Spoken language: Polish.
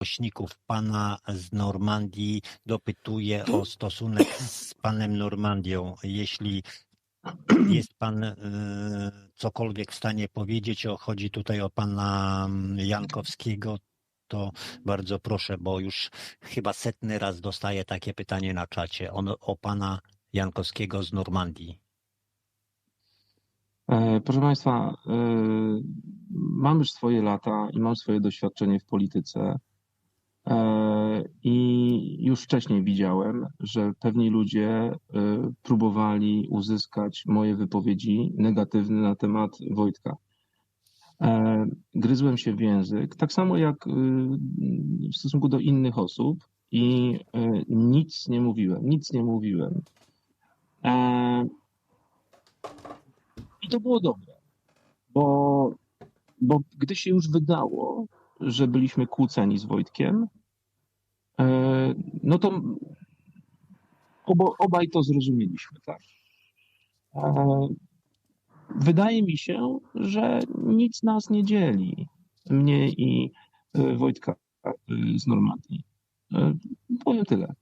miłośników pana z Normandii dopytuje o stosunek z panem Normandią. Jeśli jest pan y, cokolwiek w stanie powiedzieć, o, chodzi tutaj o pana mm, Jankowskiego, to bardzo proszę, bo już chyba setny raz dostaję takie pytanie na czacie o, o pana Jankowskiego z Normandii. E, proszę Państwa, e, mam już swoje lata i mam swoje doświadczenie w polityce. E, I już wcześniej widziałem, że pewni ludzie próbowali uzyskać moje wypowiedzi negatywne na temat Wojtka. Gryzłem się w język, tak samo jak w stosunku do innych osób, i nic nie mówiłem, nic nie mówiłem. I to było dobre, bo, bo gdy się już wydało, że byliśmy kłóceni z Wojtkiem, e, no to obaj to zrozumieliśmy, tak. E, wydaje mi się, że nic nas nie dzieli, mnie i e, Wojtka z Normandii. Powiem tyle.